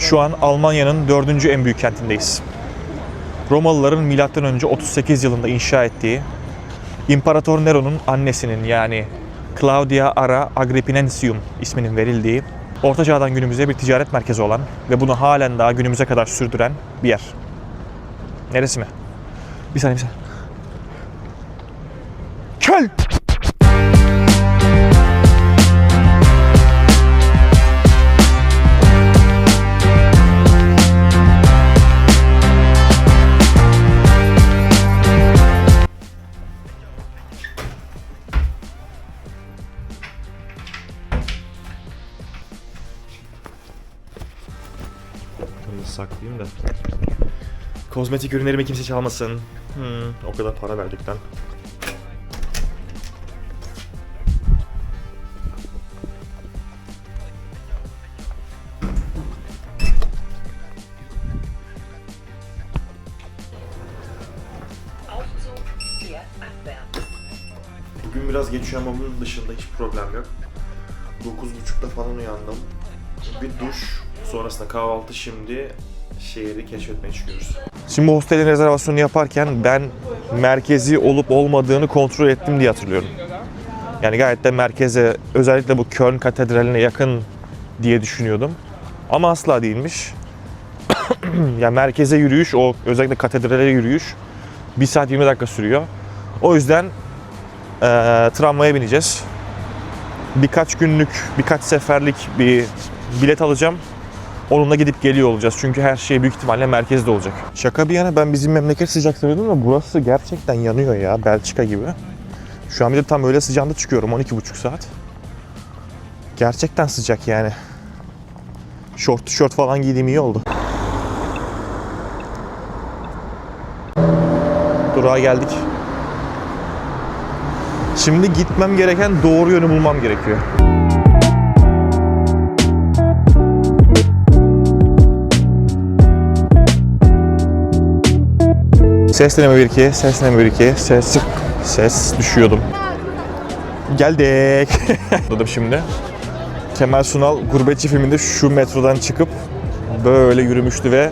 Şu an Almanya'nın dördüncü en büyük kentindeyiz. Romalıların M.Ö. 38 yılında inşa ettiği İmparator Nero'nun annesinin yani Claudia Ara Agrippinensium isminin verildiği Orta Çağ'dan günümüze bir ticaret merkezi olan ve bunu halen daha günümüze kadar sürdüren bir yer. Neresi mi? Bir saniye bir saniye. Köln! Saklayayım da. Kozmetik ürünlerimi kimse çalmasın. Hmm, o kadar para verdik lan. Aufzug der Abwehr. Bugün biraz geç uyumamın dışında hiç problem yok. 9.30'da falan uyandım. Bir duş, sonrasında kahvaltı şimdi şehri keşfetmeye çıkıyoruz. Şimdi hostelin rezervasyonunu yaparken ben merkezi olup olmadığını kontrol ettim diye hatırlıyorum. Yani gayet de merkeze, özellikle bu Köln Katedrali'ne yakın diye düşünüyordum. Ama asla değilmiş. yani merkeze yürüyüş, o özellikle katedrale yürüyüş 1 saat 20 dakika sürüyor. O yüzden eee, tramvaya bineceğiz. Birkaç günlük, birkaç seferlik bir bilet alacağım. Onunla gidip geliyor olacağız. Çünkü her şey büyük ihtimalle merkezde olacak. Şaka bir yana ben bizim memleket sıcak sanıyordum ama burası gerçekten yanıyor ya. Belçika gibi. Şu an bir de tam öyle sıcağında çıkıyorum 12,5 saat. Gerçekten sıcak yani. Şort tişört falan giydiğim iyi oldu. Durağa geldik. Şimdi gitmem gereken doğru yönü bulmam gerekiyor. Ses deneme 1 2, ses deneme 1 2, ses ses düşüyordum. Geldik. Dedim şimdi. Kemal Sunal Gurbetçi filminde şu metrodan çıkıp böyle yürümüştü ve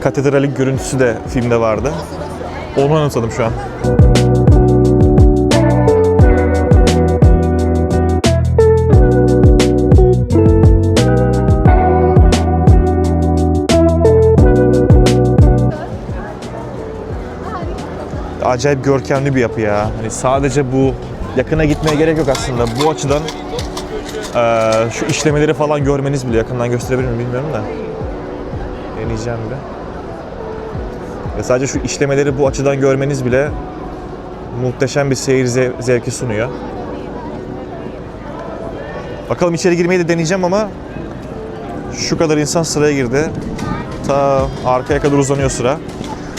katedralin görüntüsü de filmde vardı. Onu anımsadım şu an. Acayip görkemli bir yapı ya. Hani sadece bu yakına gitmeye gerek yok aslında. Bu açıdan eee, şu işlemeleri falan görmeniz bile yakından gösterebilir miyim bilmiyorum da. Deneyeceğim bile. Ve sadece şu işlemeleri bu açıdan görmeniz bile muhteşem bir seyir zev- zevki sunuyor. Bakalım içeri girmeyi de deneyeceğim ama şu kadar insan sıraya girdi. Ta arkaya kadar uzanıyor sıra.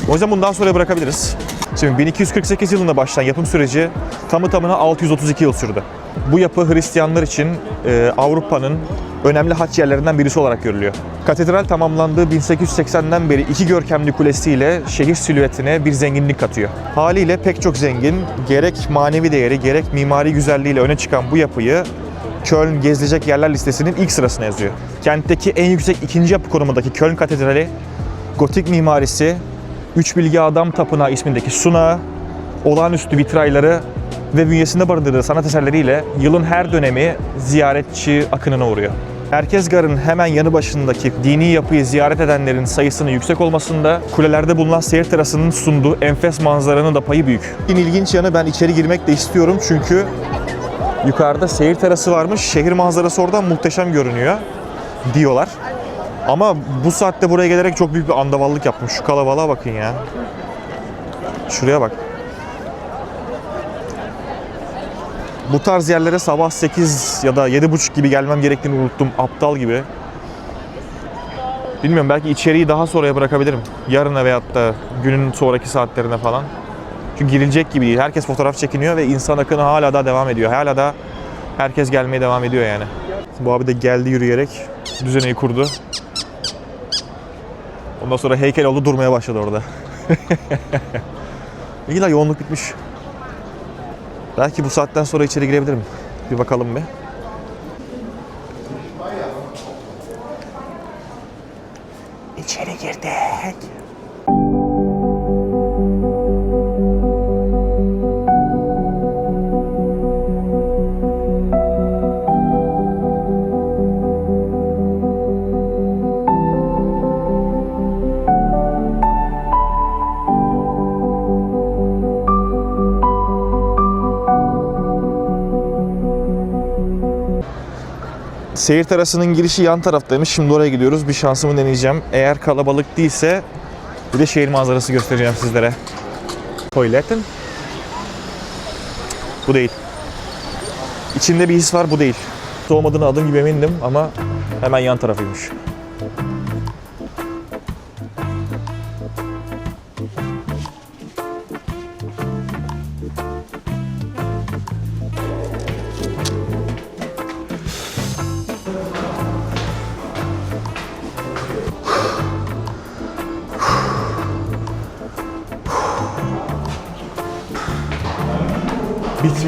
O yüzden bundan sonra bırakabiliriz. Şimdi 1248 yılında başlayan yapım süreci tamı tamına 632 yıl sürdü. Bu yapı Hristiyanlar için e, Avrupa'nın önemli haç yerlerinden birisi olarak görülüyor. Katedral tamamlandığı 1880'den beri iki görkemli kulesiyle şehir silüetine bir zenginlik katıyor. Haliyle pek çok zengin, gerek manevi değeri gerek mimari güzelliğiyle öne çıkan bu yapıyı Köln gezilecek yerler listesinin ilk sırasına yazıyor. Kentteki en yüksek ikinci yapı konumundaki Köln Katedrali, gotik mimarisi, Üç Bilgi Adam Tapınağı ismindeki sunağı, olağanüstü vitrayları ve bünyesinde barındırdığı sanat eserleriyle yılın her dönemi ziyaretçi akınına uğruyor. Erkezgar'ın hemen yanı başındaki dini yapıyı ziyaret edenlerin sayısının yüksek olmasında kulelerde bulunan seyir terasının sunduğu enfes manzaranın da payı büyük. En ilginç yanı ben içeri girmek de istiyorum çünkü yukarıda seyir terası varmış. Şehir manzarası oradan muhteşem görünüyor diyorlar. Ama bu saatte buraya gelerek çok büyük bir andavallık yaptım. Şu kalabalığa bakın ya. Şuraya bak. Bu tarz yerlere sabah 8 ya da 7.30 gibi gelmem gerektiğini unuttum. Aptal gibi. Bilmiyorum belki içeriği daha sonraya bırakabilirim. Yarına veyahut da günün sonraki saatlerine falan. Çünkü girilecek gibi değil. Herkes fotoğraf çekiniyor ve insan akını hala da devam ediyor. Hala da herkes gelmeye devam ediyor yani. Bu abi de geldi yürüyerek düzeneyi kurdu. Ondan sonra heykel oldu durmaya başladı orada. İyi la yoğunluk bitmiş. Belki bu saatten sonra içeri girebilirim. Bir bakalım bir. Seyir terasının girişi yan taraftaymış. Şimdi oraya gidiyoruz. Bir şansımı deneyeceğim. Eğer kalabalık değilse bir de şehir manzarası göstereceğim sizlere. Tuvaletin. Bu değil. İçinde bir his var, bu değil. Olmadığını adım gibi emindim ama hemen yan tarafıymış.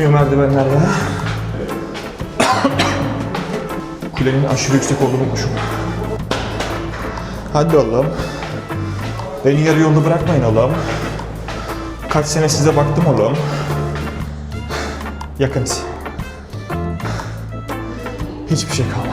Bitmiyor merdivenler ya. Kulenin aşırı yüksek olduğunu unutmuşum. Hadi oğlum. Beni yarı yolda bırakmayın oğlum. Kaç sene size baktım oğlum. Yakınız. Hiçbir şey kalmadı.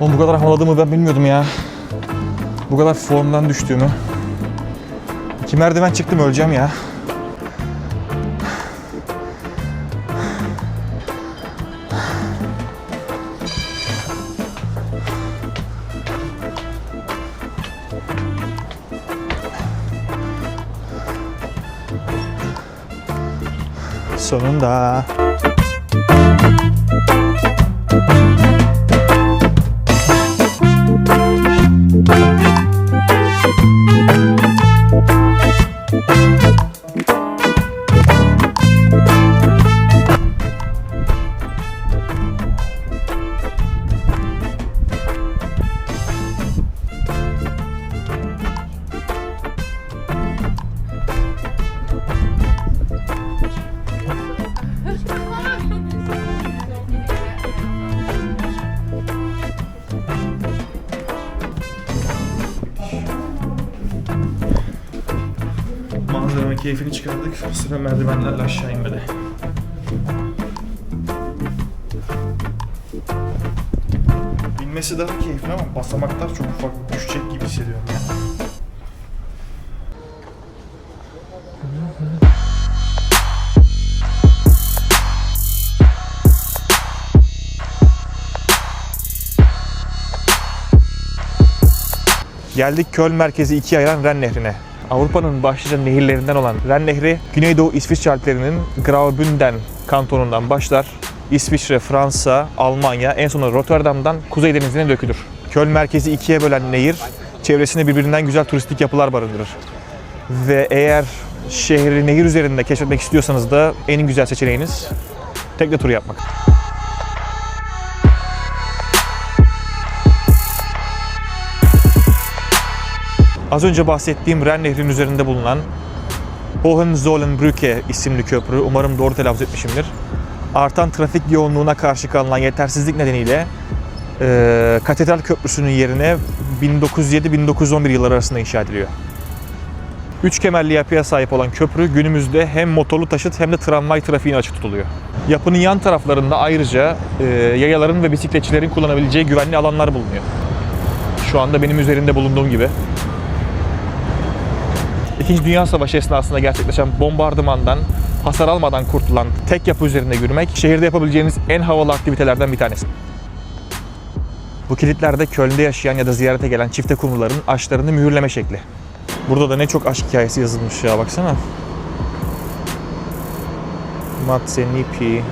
Oğlum bu kadar havaladığımı ben bilmiyordum ya. Bu kadar formdan düştüğümü. İki merdiven çıktım öleceğim ya. Sonunda. Keyfini çıkardık. Sıra merdivenlerle aşağı inmede. Binmesi daha keyifli ama basamaklar çok ufak düşecek gibi hissediyorum ya. Geldik Köln merkezi ikiye ayıran Ren Nehri'ne. Avrupa'nın başlıca nehirlerinden olan Ren Nehri, Güneydoğu İsviçre Alplerinin Graubünden kantonundan başlar. İsviçre, Fransa, Almanya, en sonunda Rotterdam'dan Kuzey Denizi'ne dökülür. Köln merkezi ikiye bölen nehir, çevresinde birbirinden güzel turistik yapılar barındırır. Ve eğer şehri nehir üzerinde keşfetmek istiyorsanız da en güzel seçeneğiniz tekne turu yapmak. Az önce bahsettiğim Ren Nehri'nin üzerinde bulunan Hohenzollernbrücke isimli köprü, umarım doğru telaffuz etmişimdir. Artan trafik yoğunluğuna karşı kalınan yetersizlik nedeniyle e, Katedral Köprüsü'nün yerine 1907-1911 yılları arasında inşa ediliyor. Üç kemerli yapıya sahip olan köprü günümüzde hem motorlu taşıt hem de tramvay trafiğine açık tutuluyor. Yapının yan taraflarında ayrıca e, yayaların ve bisikletçilerin kullanabileceği güvenli alanlar bulunuyor. Şu anda benim üzerinde bulunduğum gibi. İkinci Dünya Savaşı esnasında gerçekleşen bombardımandan hasar almadan kurtulan tek yapı üzerinde yürümek şehirde yapabileceğiniz en havalı aktivitelerden bir tanesi. Bu kilitlerde Köln'de yaşayan ya da ziyarete gelen çifte kumruların aşklarını mühürleme şekli. Burada da ne çok aşk hikayesi yazılmış ya baksana. Matze, Nipi,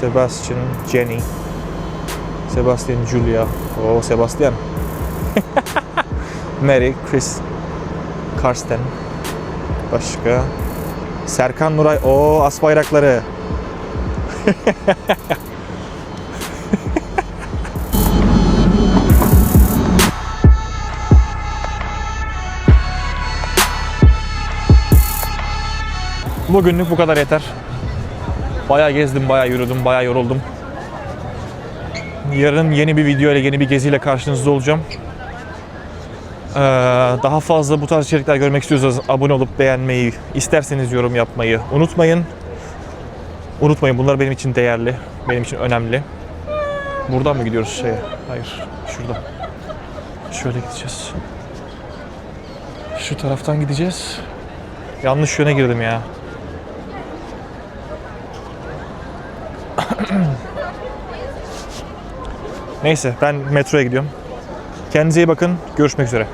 Sebastian, Jenny. Sebastian Julia. O Sebastian. Mary, Chris, Karsten. Başka. Serkan Nuray. O as bayrakları. Bugünlük bu kadar yeter. Bayağı gezdim, bayağı yürüdüm, bayağı yoruldum. Yarın yeni bir video ile, yeni bir geziyle karşınızda olacağım. Ee, daha fazla bu tarz içerikler görmek istiyorsanız abone olup beğenmeyi, isterseniz yorum yapmayı unutmayın. Unutmayın bunlar benim için değerli, benim için önemli. Buradan mı gidiyoruz şeye? Hayır, şuradan. Şöyle gideceğiz. Şu taraftan gideceğiz. Yanlış yöne girdim ya. Neyse ben metroya gidiyorum. Kendinize iyi bakın. Görüşmek üzere.